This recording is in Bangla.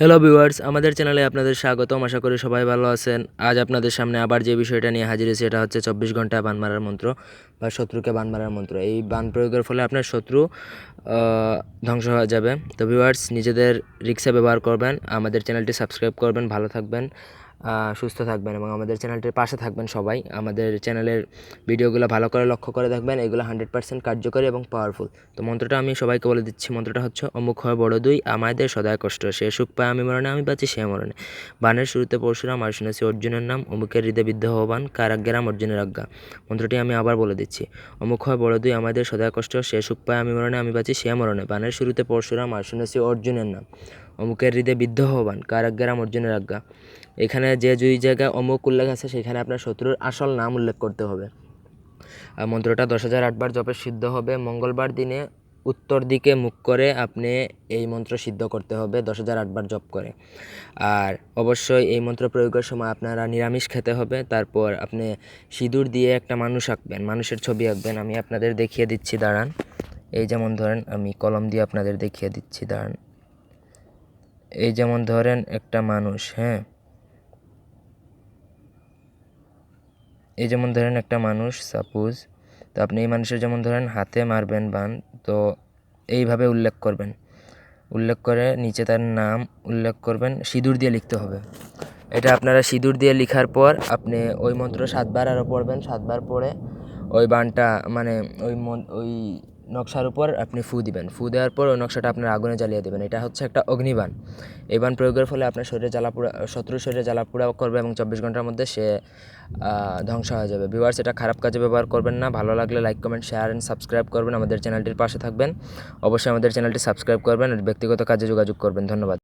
হ্যালো ভিউয়ার্স আমাদের চ্যানেলে আপনাদের স্বাগতম। আশা করি সবাই ভালো আছেন। আজ আপনাদের সামনে আবার যে বিষয়টা নিয়ে হাজির হয়েছে, এটা হচ্ছে চব্বিশ ঘণ্টা বান মারার মন্ত্র বা শত্রুকে বান মারার মন্ত্র। এই বান প্রয়োগের ফলে আপনার শত্রু ধ্বংস হয়ে যাবে। তো ভিউয়ার্স নিজেদের রিক্সা ব্যবহার করবেন, আমাদের চ্যানেলটি সাবস্ক্রাইব করবেন, ভালো থাকবেন। সুস্থ থাকবেন এবং আমাদের চ্যানেলটির পাশে থাকবেন সবাই। আমাদের চ্যানেলের ভিডিওগুলো ভালো করে লক্ষ্য করে দেখবেন, এগুলো হান্ড্রেড পার্সেন্ট কার্যকরী এবং পাওয়ারফুল। তো মন্ত্রটা আমি সবাইকে বলে দিচ্ছি, মন্ত্রটা হচ্ছে, অমুক হয় বড় দুই আমাদের সদায় কষ্ট। সে সুখ পায়, আমি মরণে, আমি বাঁচি, সে মরণে। বানের শুরুতে পরশুরাম, আর শুনেছি অর্জুনের নাম, অমুকের হৃদয় বিদ্ধ হবান কার আজ্ঞারাম অর্জুনের আজ্ঞা। মন্ত্রটি আমি আবার বলে দিচ্ছি, অমুক হয় বড় দুই আমাদের সদায় কষ্ট। সে সুখ পায়, আমি মরণে, আমি বাঁচি, সে মরণে। বানের শুরুতে পরশুরাম, আর শুনেছি অর্জুনের নাম অমুকের হৃদয় বিদ্ধ হবান কার আজ্ঞারাম অর্জুনের আজ্ঞা। এখানে যে দুই জায়গায় অমুক উল্লেখ আছে, সেখানে আপনার শত্রুর আসল নাম উল্লেখ করতে হবে। আর মন্ত্রটা দশ হাজার আটবার জপে সিদ্ধ হবে। মঙ্গলবার দিনে উত্তর দিকে মুখ করে আপনি এই মন্ত্র সিদ্ধ করতে হবে, দশ হাজার আটবার জপ করে। আর অবশ্যই এই মন্ত্র প্রয়োগের সময় আপনারা নিরামিষ খেতে হবে। তারপর আপনি সিঁদুর দিয়ে একটা মানুষ আঁকবেন, মানুষের ছবি আঁকবেন। আমি আপনাদের দেখিয়ে দিচ্ছি, দাঁড়ান। এই যেমন ধরেন, আমি কলম দিয়ে আপনাদের দেখিয়ে দিচ্ছি, দাঁড়ান। এই যেমন ধরেন একটা মানুষ হ্যাঁ? এই যেমন ধরেন একটা মানুষ সাপোজ তো আপনি এই মানুষের যেমন ধরেন হাতে মারবেন বান, তো এইভাবে উল্লেখ করবেন। উল্লেখ করে নিচে তার নাম উল্লেখ করবেন, সিঁদুর দিয়ে লিখতে হবে। এটা আপনারা সিঁদুর দিয়ে লেখার পর আপনি ওই মন্ত্র সাতবার আরও পড়বেন। সাতবার পড়ে ওই বানটা মানে ওই ওই নকশার উপর আপনি ফু দিবেন। ফু দেওয়ার পর ওই নকশাটা আপনার আগুনে জ্বালিয়ে দেবেন। এটা হচ্ছে একটা অগ্নিবান এই বান প্রয়োগের ফলে আপনার শরীরে জ্বালাপোড়া শত্রুর শরীরে জ্বালাপোড়া করবে এবং চব্বিশ ঘণ্টার মধ্যে সে ধ্বংস হয়ে যাবে। ভিউয়ার্স এটা খারাপ কাজে ব্যবহার করবেন না। ভালো লাগলে like comment share and subscribe করবেন। আমাদের চ্যানেলটির পাশে থাকবেন। অবশ্যই আমাদের চ্যানেলটি সাবস্ক্রাইব করবেন। আর ব্যক্তিগত কাজে যোগাযোগ করবেন। ধন্যবাদ।